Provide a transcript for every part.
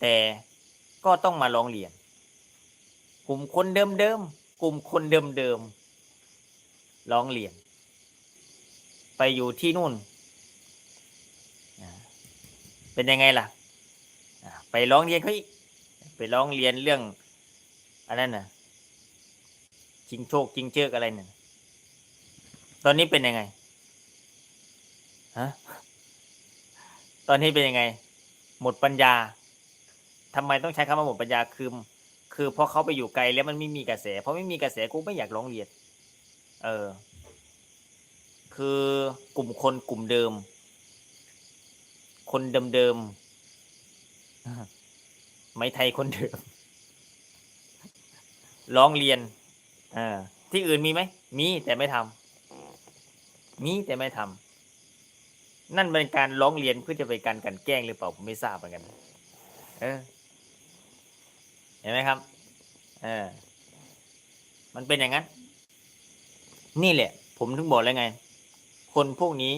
แต่ก็ต้องมาร้องเรียน กลุ่มคนเดิมๆ กลุ่มคนเดิมๆ ร้องเรียน ไปอยู่ที่นู่น เป็นยังไงล่ะ ไปร้องเรียนเขาอีก ไปร้องเรียนเรื่องอันนั้นน่ะจิงโชคจิงเชือกอะไรน่ะตอนนี้เป็นยังไงฮะตอนนี้เป็นยังไง หมดปัญญา ทำไมต้องใช้คำว่าหมดปัญญาคือคือเพราะเขาไปอยู่ไกลแล้วมันไม่มีกระแสเพราะไม่มีกระแสกูไม่อยากร้องเรียนเออ คือกลุ่มคนกลุ่มเดิม คนเดิมๆไม่ไทยคนเดิมร้องเรียนเออที่อื่นมีไหม มีแต่ไม่ทำมีแต่ไม่ทำนั่นเป็นการร้องเรียนเพื่อจะไปการกันแกล้งหรือเปล่าผมไม่ทราบเหมือนกัน เออ เห็นไหมครับ เออ มันเป็นอย่างนั้น นี่แหละ ผมถึงบอกแล้วไง คนพวกนี้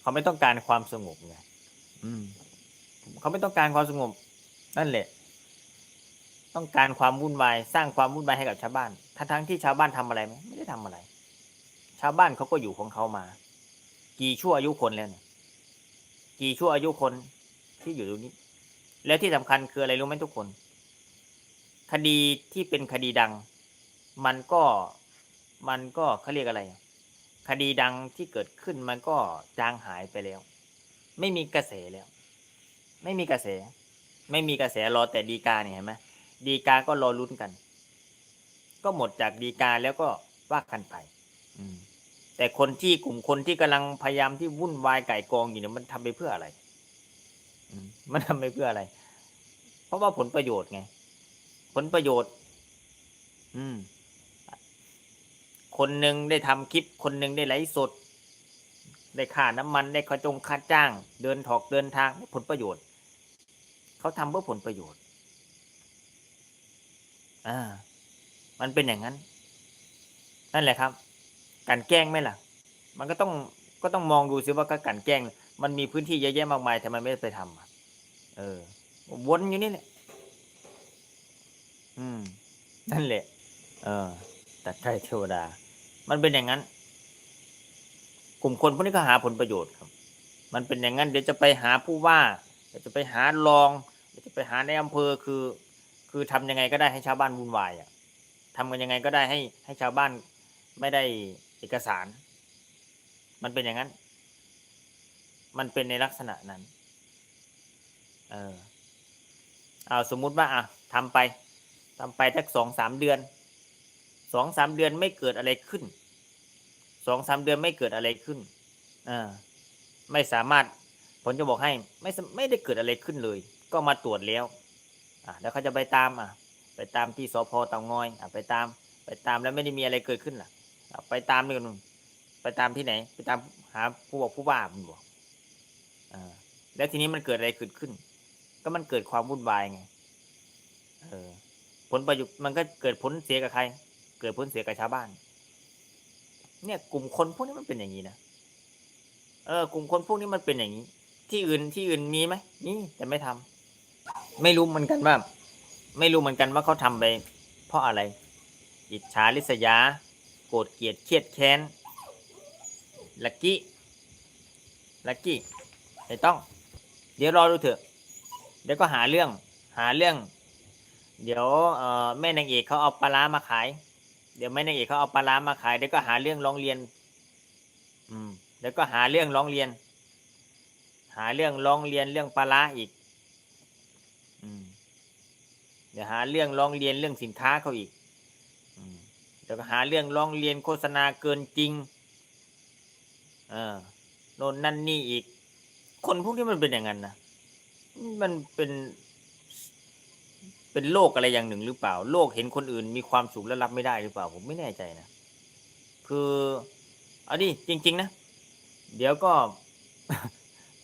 เขาไม่ต้องการความสงบไงอืมเขาไม่ต้องการความสงบ นั่นแหละ ต้องการความวุ่นวาย สร้างความวุ่นวายให้กับชาวบ้าน ทั้งทั้งที่ชาวบ้านทำอะไรไหมไม่ได้ทำอะไร ชาวบ้านเขาก็อยู่ของเขามา กี่ชั่วอายุคนแล้วเนี่ยกี่ชั่วอายุคนที่อยู่ตรงนี้ แล้วที่สำคัญคืออะไรรู้ไหมทุกคน คดีที่เป็นคดีดัง มันก็มันก็เขาเรียกอะไร คดีดังที่เกิดขึ้นมันก็จางหายไปแล้ว ไม่มีกระแสแล้ว ไม่มีกระแส ไม่มีกระแสรอแต่ดีกาเนี่ยเห็นไหมดีกาก็รอลุ้นกัน ก็หมดจากดีกาแล้วก็ว่ากันไปอืมแต่คนที่กลุ่มคนที่กำลังพยายามที่วุ่นวายไก่กองอยู่เนี่ยมันทำไปเพื่ออะไร มมันทำไปเพื่ออะไร เพราะว่าผลประโยชน์ไง ผลประโยชน์ อืม คนหนึ่งได้ทำคลิป คนหนึ่งได้ไลฟ์สด ได้ค่าน้ำมัน ได้ค่าจงค่าจ้าง เดินถอกเดินทางผลประโยชน์ เขาทำเพื่อผลประโยชน์ อ่า มันเป็นอย่างนั้น นั่นแหละครับ การแกล้งไหมล่ะ มันก็ต้องก็ต้องมองดูซิว่าการกันแกล้ง มันมีพื้นที่เยอะแยะมากมายทำไมไม่ได้ไปทำเออ วนอยู่นี่แหละอืม นั่นแหละ เออแต่ใช่เทวดา มันเป็นอย่างนั้น กลุ่มคนพวกนี้ก็หาผลประโยชน์ครับ มันเป็นอย่างนั้น เดี๋ยวจะไปหาผู้ว่า เดี๋ยวจะไปหารอง เดี๋ยวจะไปหาในอำเภอคือ คือทำยังไงก็ได้ให้ชาวบ้านวุ่นวายอะทำกันยังไงก็ได้ให้ให้ชาวบ้านไม่ได้เอกสาร มันเป็นอย่างนั้น มันเป็นในลักษณะนั้น เออเอาสมมุติว่าอะทำไปทำไปสักสองสามเดือนสองสามเดือนไม่เกิดอะไรขึ้นสองสามเดือนไม่เกิดอะไรขึ้นอ่าไม่สามารถผมจะบอกให้ไม่ไม่ได้เกิดอะไรขึ้นเลย ก็มาตรวจแล้ว อะแล้วเขาจะไปตามอะ ไปตามที่สพเตางอยอะไปตาม ไปตามแล้วไม่ได้มีอะไรเกิดขึ้นล่ะอะไปตามนี่กันนู่นไปตามที่ไหน ไปตามหาผู้บอกผู้ว่ามันบอก อ่าแล้วทีนี้มันเกิดอะไรเกิดขึ้น ก็มันเกิดความวุ่นวายไง เออ ผลประโยชน์มันก็เกิดผลเสียกับใคร เกิดผลเสียกับชาวบ้าน เนี่ยกลุ่มคนพวกนี้มันเป็นอย่างนี้นะ เออ กลุ่มคนพวกนี้มันเป็นอย่างนี้ ที่อื่นที่อื่นมีไหมมีแต่ไม่ทำไม่รู้เหมือนกันว่า ไม่รู้เหมือนกันว่าเขาทำไป เพราะอะไร อิจฉาริษยา โกรธเกลียดเครียดแค้นลักกี้ลักกี้ ไม่ต้อง เดี๋ยวรอดูเถอะ เดี๋ยวก็หาเรื่อง หาเรื่อง เดี๋ยวเอ่อแม่นางเอกเขาเอาปลาร้ามาขาย เดี๋ยวแม่นางเอกเขาเอาปลาร้ามาขายเดี๋ยวก็หาเรื่องร้องเรียน อืมเดี๋ยวก็หาเรื่องร้องเรียน หาเรื่องร้องเรียนเรื่องปลาร้าอีก อืมเดี๋ยวหาเรื่องร้องเรียนเรื่องสินค้าเขาอีกอืมเดี๋ยวก็หาเรื่องร้องเรียนโฆษณาเกินจริง เออโน่นนั่นนี่อีก คนพวกนี้มันเป็นอย่างนั้นนะมันเป็นเป็นโลกอะไรอย่างหนึ่งหรือเปล่าโลกเห็นคนอื่นมีความสุขแล้วรับไม่ได้หรือเปล่า ผมไม่แน่ใจนะคือเอาดิจริง ๆ นะ เดี๋ยวก็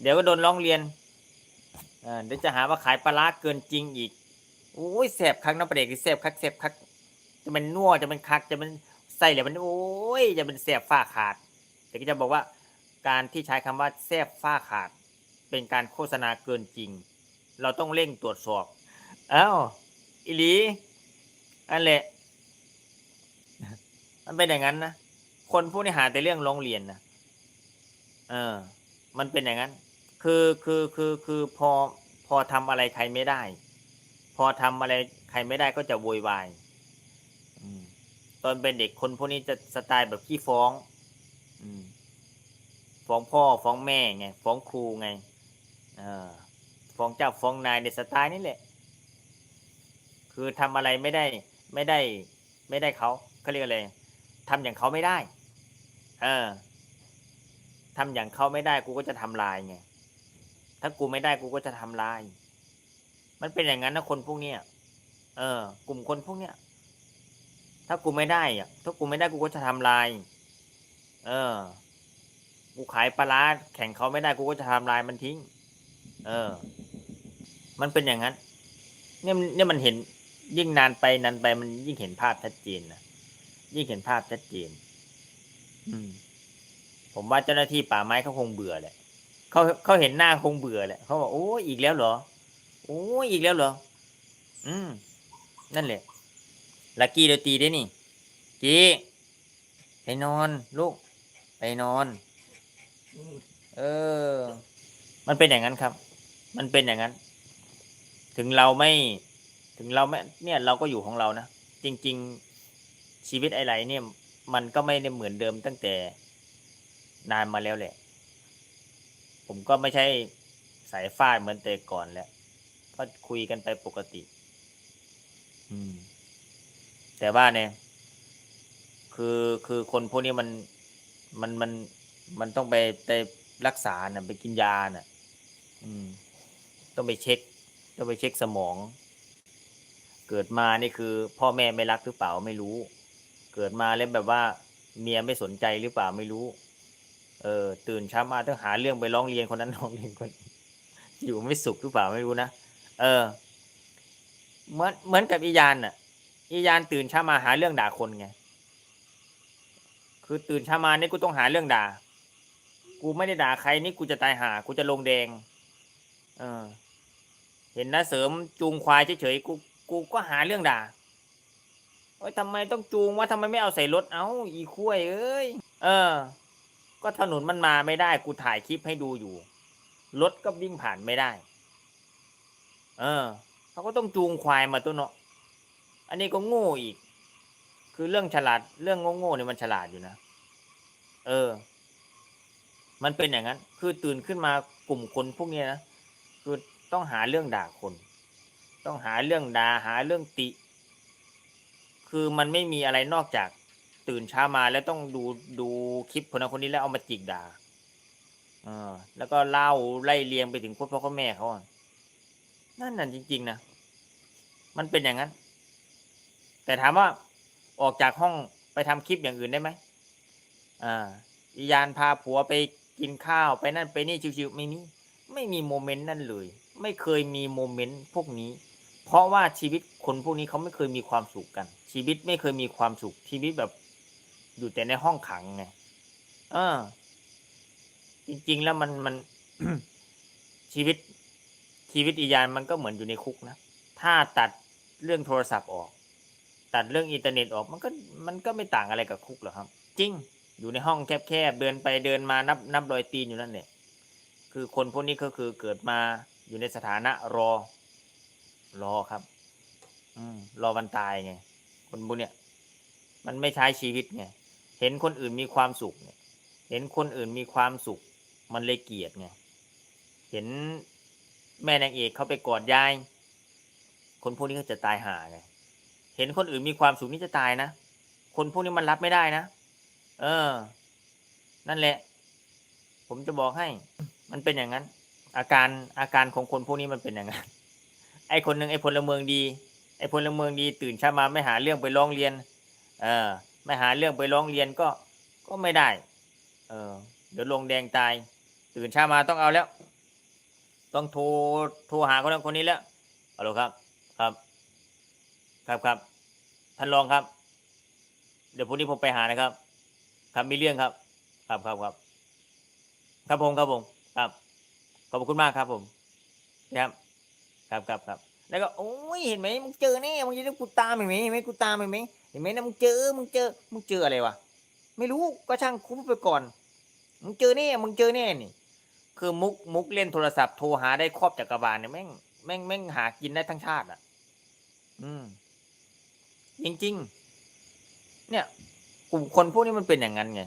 เดี๋ยวก็โดนร้องเรียนเอ่อเดี๋ยวจะหาว่าขายปลาร้าเกินจริงอีกโอ้ยแสบคักน้ำประเด็กแสบคักแสบคัก จะเป็นนัวจะเป็นคักจะเป็นไส้เหลวมันโอ้ยจะเป็นแสบฝ้าขาดแต่ก็จะบอกว่า การที่ใช้คำว่าแสบฝ้าขาด เป็นการโฆษณาเกินจริง เราต้องเร่งตรวจสอบอ้าวอีหลีอันแหละมันเป็นอย่างนั้นนะคนผู้นี้หาแต่เรื่องร้องเรียนนะเออ มันเป็นอย่างนั้น คือคือคือคือพอพอทำอะไรใครไม่ได้ พอทำอะไรใครไม่ได้ก็จะโวยวายอืมตอนเป็นเด็กคนพวกนี้จะสไตล์แบบขี้ฟ้อง อืมฟ้องพ่อฟ้องแม่ไง ฟ้องครูไงเออ ฟ้องเจ้าฟ้องนายในสไตล์นี่แหละ คือทำอะไรไม่ได้ไม่ได้ ไม่ได้เขาเขาเรียกอะไรทำอย่างเขาไม่ได้ เออทำอย่างเขาไม่ได้กูก็จะทำลายไงถ้ากูไม่ได้กูก็จะทำลาย มันเป็นอย่างนั้นนะคนพวกเนี้ยเออ กลุ่มคนพวกเนี้ยถ้ากูไม่ได้อะถ้ากูไม่ได้กูก็จะทำลาย เออ กูขายปลาร้าแข่งเขาไม่ได้กูก็จะทำลายมันทิ้ง เออ มันเป็นอย่างนั้น เนี่ยมันเนี่ยมันเห็นยิ่งนานไปนานไปมันยิ่งเห็นภาพชัดเจนนะยิ่งเห็นภาพชัดเจน อืม ผมว่าเจ้าหน้าที่ป่าไม้เขาคงเบื่อแหละเขาเขาเห็นหน้าคงเบื่อแหละเขาบอกโอ้ยอีกแล้วเหรอ โอ้ยอีกแล้วเหรอ อืม นั่นแหละลักกี้เดี๋ยวตีได้นี่กี้ไปนอน ลูก ไปนอน เออ มันเป็นอย่างนั้นครับ มันเป็นอย่างนั้น ถึงเราไม่ ถึงเราไม่ เนี่ยเราก็อยู่ของเรานะ จริง ๆ ชีวิตไอ้ไรเนี่ย มันก็ไม่ได้เหมือนเดิมตั้งแต่นานมาแล้วแหละ ผมก็ไม่ใช่สายฟาดเหมือนแต่ก่อนแล้ว ก็คุยกันไปปกติ อืม แต่ว่าเนี่ย คือคือคนพวกนี้มันมันมันมันต้องไปไปรักษาน่ะ ไปกินยาน่ะ อืม ต้องไปเช็ค ต้องไปเช็คสมอง เกิดมานี่คือ พ่อแม่ไม่รักหรือเปล่าไม่รู้ เกิดมาแล้วแบบว่า เมียไม่สนใจหรือเปล่าไม่รู้ เออ ตื่นเช้ามาต้องหาเรื่องไปร้องเรียนคนนั้นร้องเรียนคนอยู่ไม่สุขหรือเปล่าไม่รู้นะเออ เหมือนเหมือนกับอียานน่ะ อียานตื่นเช้ามาหาเรื่องด่าคนไงคือตื่นเช้ามานี่กูต้องหาเรื่องด่า กูไม่ได้ด่าใครนี่กูจะตายหา กูจะลงแดง เออ เห็นนะเสริมจูงควายเฉยๆกูกูก็หาเรื่องด่าโอ้ยทำไมต้องจูงวะทำไมไม่เอาใส่รถเอ้าอีคุ้ยเอ้ยเออ ก็ถนนมันมาไม่ได้ กูถ่ายคลิปให้ดูอยู่รถก็วิ่งผ่านไม่ได้ เออเขาก็ต้องจูงควายมาตัวเนาะอันนี้ก็โง่อีก คือเรื่องฉลาดเรื่องโง่ๆเนี่ยมันฉลาดอยู่นะเออ มันเป็นอย่างนั้น คือตื่นขึ้นมากลุ่มคนพวกนี้นะคือ ต้องหาเรื่องด่าคน ต้องหาเรื่องด่าหาเรื่องติ คือมันไม่มีอะไรนอกจากตื่นเช้ามาแล้วต้องดูดูคลิปคนนั้นคนนี้แล้วเอามาจิกด่าออแล้วก็เล่าไล่เรียงไปถึงพ่อพ่อแม่เขาอะนั่นน่ะจริง ๆนะมันเป็นอย่างนั้น แต่ถามว่าออกจากห้องไปทำคลิปอย่างอื่นได้ไหมอ่าอียานพาผัวไปกินข้าวไปนั่นไปนี่ชิวๆไม่มีไม่มีโมเมนต์นั่นเลย ไม่เคยมีโมเมนต์พวกนี้ เพราะว่าชีวิตคนพวกนี้เขาไม่เคยมีความสุขกัน ชีวิตไม่เคยมีความสุข ชีวิตแบบอยู่แต่ในห้องขังไงเออ จริง ๆ แล้วมันมันชีวิต ชีวิตอียานมันก็เหมือนอยู่ในคุกนะ ถ้าตัดเรื่องโทรศัพท์ออก ตัดเรื่องอินเทอร์เน็ตออกมันก็มันก็ไม่ต่างอะไรกับคุกหรอกครับ จริง อยู่ในห้องแคบๆเดินไปเดินมานับนับรอยตีนอยู่นั่นแหละคือคนพวกนี้ก็คือเกิดมา อยู่ในสถานะรอ รอครับ อืม รอวันตายไง คนพวกเนี้ยมันไม่ใช้ชีวิตไง เห็นคนอื่นมีความสุขเนี่ย เห็นคนอื่นมีความสุข มันเลยเกลียดไง เห็นแม่นางเอกเขาไปกอดยาย คนพวกนี้ก็จะตายห่าไง เห็นคนอื่นมีความสุขนี่จะตายนะ คนพวกนี้มันรับไม่ได้นะ เออ นั่นแหละ ผมจะบอกให้ มันเป็นอย่างนั้น อาการอาการของคนพวกนี้มันเป็นย่างนั้นไอ้คนหนึ่งไอ้พลเมืองดี ไอ้พลเมืองดี ตื่นเช้ามาไม่หาเรื่องไปร้องเรียน เออไม่หาเรื่องไปร้องเรียนก็ก็ไม่ได้ เออ เดี๋ยวลงแดงตาย ตื่นเช้ามาต้องเอาแล้ว ต้องโทรโทรหาคนนั้นคนนี้แล้วฮัลโหลครับ ครับ ครับครับท่านรองครับ เดี๋ยวพรุ่งนี้ผมไปหานะครับ ครับมีเรื่องครับ ครับครับครับ ครับผมครับผมครับ ขอบคุณมากครับ ผม ครับ ครับครับครับแล้วก็โอ้ยเห็นไหมมึงเจอแน่มึงจะได้กูตามเห็นไหมเห็นไหมกูตามเห็นไหมเห็นไหมนะมึงเจอมึงเจอมึงเจออะไรวะไม่รู้ก็ช่างคุ้มไปก่อน มึงเจอแน่มึงเจอแน่นี่ คือมุกมุกเล่นโทรศัพท์โทรหาได้ครอบจักรบาลเนี่ยแม่งแม่งแม่งหากินได้ทั้งชาติอะ อืมจริงๆเนี่ย กลุ่มคนพวกนี้มันเป็นอย่างนั้นไง